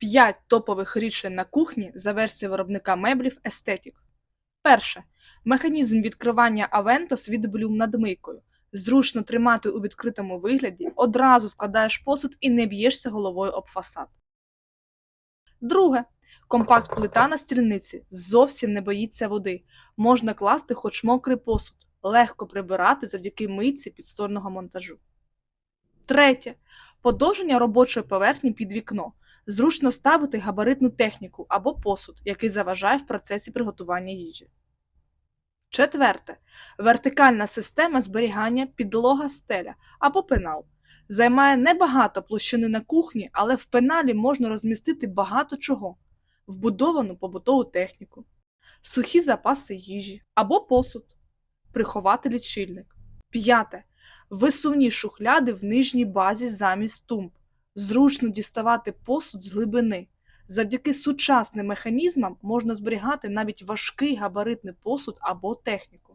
5 топових рішень на кухні за версією виробника меблів Естетік. Перше. Механізм відкривання Aventos від Bloom над мийкою. Зручно тримати у відкритому вигляді, одразу складаєш посуд і не б'єшся головою об фасад. Друге. Компакт плита на стільниці зовсім не боїться води. Можна класти хоч мокрий посуд, легко прибирати завдяки мийці підстольного монтажу. Третє. Подовження робочої поверхні під вікно. Зручно ставити габаритну техніку або посуд, який заважає в процесі приготування їжі. Четверте. Вертикальна система зберігання підлога стеля або пенал. Займає небагато площини на кухні, але в пеналі можна розмістити багато чого: вбудовану побутову техніку, сухі запаси їжі або посуд, приховати лічильник. П'яте. Висувні шухляди в нижній базі замість тумб. Зручно діставати посуд з глибини. Завдяки сучасним механізмам можна зберігати навіть важкий габаритний посуд або техніку.